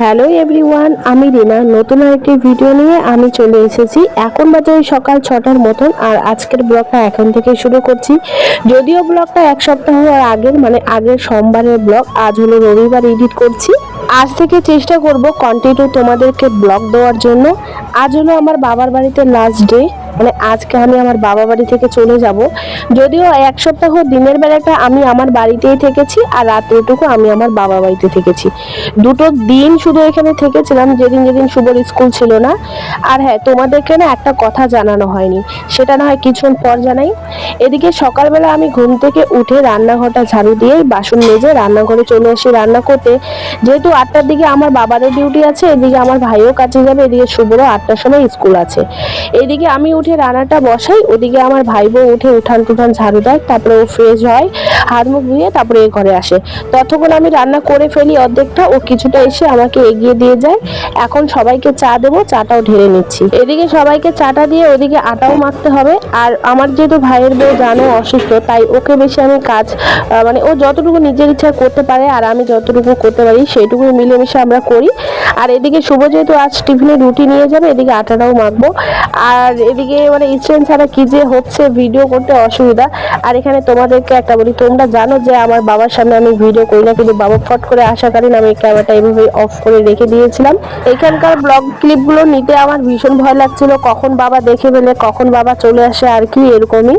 Hello everyone, আমি রিনা। নতুন আরেকটি ভিডিও নিয়ে আমি চলে এসেছি। এখন বাজে সকাল ছটার মতন, আর আজকের ব্লগটা এখন থেকে শুরু করছি। যদিও ব্লগটা এক সপ্তাহ আগের মানে আগের সোমবারের ব্লগ, আজ হলো রবিবার এডিট করছি। আজ থেকে চেষ্টা করব কন্টিনিউ তোমাদেরকে ব্লগ দেওয়ার জন্য। আজ হলো আমার বাবার বাড়িতে লাস্ট ডে মানে আজকে আমি আমার বাবা বাড়ি থেকে চলে যাব। যদিও এক সপ্তাহ দিনের বেলাটা আমি আমার বাড়িতেই থেকেছি আর রাত্রেটুকু আমি আমার বাবা বাড়িতে থেকেছি। দুটো দিন শুধু এখানে থেকেছিলাম, যেদিন যেদিন শুভর স্কুল ছিল না। আর হ্যাঁ তোমাদেরকে না একটা কথা জানানো হয়নি, সেটা না হয় কিছুক্ষণ পর জানাই। এদিকে সকালবেলা আমি ঘুম থেকে উঠে রান্নাঘরটা ঝাড়ু দিয়ে বাসন মেজে রান্নাঘরে চলে আসি রান্না করতে। যেহেতু আটটার দিকে আমার বাবারও ডিউটি আছে, এদিকে আমার ভাইও কাছে যাবে, এদিকে শুভরও আটটার সময় স্কুল আছে। এদিকে আমি উঠে রান্নাটা বসাই, ওদিকে আমার ভাই বউ উঠে উঠান টুঠান ঝাড়ু দেয়, তারপরে ও ফ্রেশ হয়, হাত মুখ ধুয়ে তারপরে এ ঘরে আসে। ততক্ষণ আমি রান্না করে ফেলি অর্ধেকটা, ও কিছুটা এসে আমাকে এগিয়ে দিয়ে যায়। এখন সবাইকে চা দেবো, চাটাও ঢেলে নিচ্ছি। এদিকে সবাইকে চাটা দিয়ে ওদিকে আটাও মাখতে হবে। আর আমার যেহেতু ভাইয়ের বউ জানো অসুস্থ, তাই ওকে বেশি আমি কাজ মানে ও যতটুকু নিজের ইচ্ছা করতে পারে আর আমি যতটুকু করতে পারি সেইটুকু মিলেমিশে আমরা করি। আর এদিকে শুভ যেহেতু আজ টিফিনে রুটি নিয়ে যাবে, এদিকে আটাটাও মাখবো। আর এদিকে মানে স্ট্যান্ড ছাড়া কি যে হচ্ছে ভিডিও করতে অসুবিধা। আর এখানে তোমাদেরকে একটা বলি, তোমরা জানো যে আমার বাবার সামনে আমি ভিডিও করি না, কিন্তু বাবা ফট করে আসাকালীন আমি ক্যামেরাটা এভাবে অফ করে রেখে দিয়েছিলাম। এখানকার ব্লগ ক্লিপগুলো নিতে আমার ভীষণ ভয় লাগছিল, কখন বাবা দেখে ফেলে, কখন বাবা চলে আসে, আর কি এরকমই।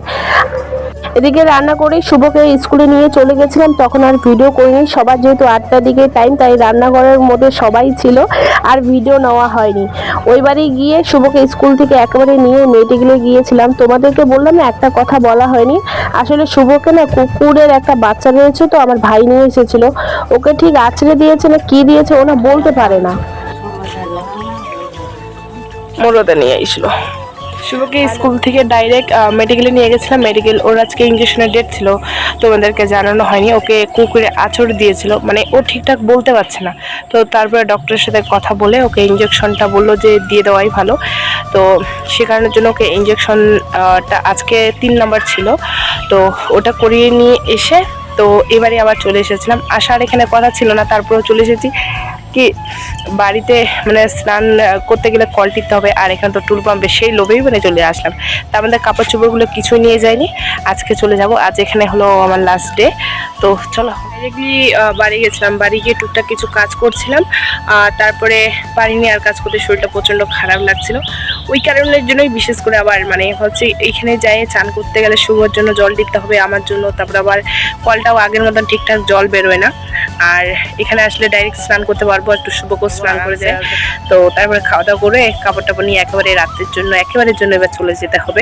এদিকে রান্না করে শুভকে স্কুলে নিয়ে চলে গেছিলাম, তখন আর ভিডিও করিনি। সবার যেহেতু আটটার দিকে টাইম তাই রান্নাঘরের মধ্যে সবাই ছিল, আর ভিডিও নেওয়া হয়নি। ওই বাড়ি গিয়ে শুভকে স্কুল থেকে একেবারে নিয়ে মেডিকেলে গিয়েছিলাম। তোমাদেরকে বললাম না, একটা কথা বলা হয়নি। আসলে শুভকে না কুকুরের একটা বাচ্চা রয়েছে তো, আমার ভাই নিয়ে এসেছিল। ওকে ঠিক আছড়ে দিয়েছে না কি দিয়েছে ওনা বলতে পারে না। মোরদা নিয়ে এসেছিল। শুভকে স্কুল থেকে ডাইরেক্ট মেডিকেলে নিয়ে গেছিলাম। মেডিকেল ওর আজকে ইঞ্জেকশনের ডেট ছিল। তোমাদেরকে জানানো হয়নি। ওকে কুকুরে আছড় দিয়েছিল। মানে ও ঠিকঠাক বলতে পারছে না। তো তারপরে ডক্টরের সাথে কথা বলে ওকে ইঞ্জেকশনটা বলল যে দিয়ে দেওয়াই ভালো। তো সে কারণের জন্য ওকে ইঞ্জেকশনটা আজকে তিন নাম্বার ছিল। তো ওটা করিয়ে নিয়ে এসে তো এবারে আবার চলে এসেছিলাম। আসার এখানে কথা ছিল না, তারপরেও চলে এসেছি। কি বাড়িতে মানে স্নান করতে গেলে কল টিপতে হবে আর এখানে তো টুল পাম্পে সেই লোভেই মানে চলে আসলাম। তার মধ্যে কাপড় চোপড়গুলো কিছু নিয়ে যায়নি আজকে চলে যাব। আজ এখানে হলো আমার লাস্ট ডে তো চলো ডাইরেক্টলি বাড়ি গেছিলাম। বাড়ি গিয়ে টুকটাক কিছু কাজ করছিলাম। আর তারপরে পারিনি আর কাজ করতে শরীরটা প্রচণ্ড খারাপ লাগছিল। ওই কারণের জন্যই বিশেষ করে আবার মানে হচ্ছে এইখানে যাই চান করতে গেলে শুভর জন্য জল দিতে হবে আমার জন্য তারপর আবার কলটাও আগের মতন ঠিকঠাক জল বেরোয় না। আর এখানে আসলে ডাইরেক্ট স্নান করতে পারব একটু শুভকেও স্নান করে যায় তো তারপরে খাওয়া দাওয়া করে কাপড় টাপড় নিয়ে একেবারে রাত্রের জন্য একেবারের জন্য এবার চলে যেতে হবে।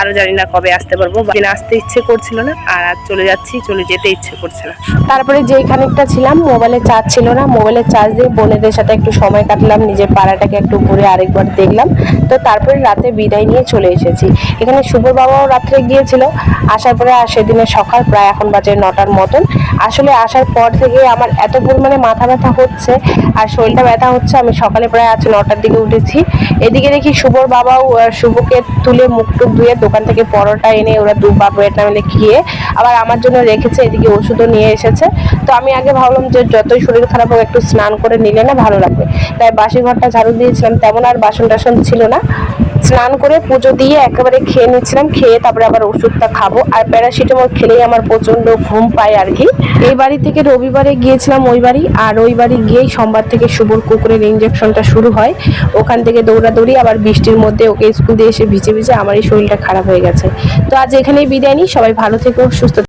আরও জানি না কবে আসতে পারব দিন আসতে ইচ্ছে করছিল না আর আজ চলে যাচ্ছি চলে যেতে ইচ্ছে করছে না। তারপরে যেই খানিকটা ছিলাম মোবাইলে চার্জ ছিল না মোবাইলে চার্জ দিয়ে বোনেদের সাথে একটু সময় কাটলাম নিজের পাড়াটাকে একটু ঘুরে আরেকবার দেখলাম। তো তারপরে রাতে বিদায় নিয়ে চলে এসেছি। এখানে শুভর বাবাও রাত্রে গিয়েছিল। আসার পরে আর সেদিনের সকাল প্রায় এখন বাজে নটার মতন। আসলে আসার পর থেকে আমার এত পরিমাণে মাথা ব্যথা হচ্ছে আর শরীরটা ব্যথা হচ্ছে, আমি সকালে প্রায় আজ নটার দিকে উঠেছি। এদিকে দেখি শুভর বাবাও শুভকে তুলে মুখ টুক ধুয়ে দোকান থেকে পরোটা এনে ওরা দু বাপ এটা মিলে খেয়ে আবার আমার জন্য রেখেছে, এদিকে ওষুধও নিয়ে এসেছে। তো আমি আগে ভাবলাম যে যতই শরীর খারাপ হোক, একটু স্নান করে নিলে না ভালো লাগবে। তাই বাসি ঘরটা ঝাড়ু দিয়েছিলাম, তেমন আর বাসন টাসন ছিল না। স্নান করে পুজো দিয়ে একেবারে খেয়ে নিচ্ছিলাম, খেয়ে তারপরে আবার ওষুধটা খাব। আর প্যারাসিটামল খেলেই আমার প্রচণ্ড ঘুম পায় আর কি। এই বাড়ি থেকে রবিবারে গিয়েছিলাম ওই বাড়ি, আর ওই বাড়ি গিয়েই সোমবার থেকে শুভর কুকুরের ইঞ্জেকশনটা শুরু হয়। ওখান থেকে দৌড়াদৌড়ি, আবার বৃষ্টির মধ্যে ওকে স্কুল দিয়ে এসে ভিজে ভিজে আমার এই শরীরটা খারাপ হয়ে গেছে। তো আজ এখানেই বিদায় নিই, সবাই ভালো থেকো, সুস্থ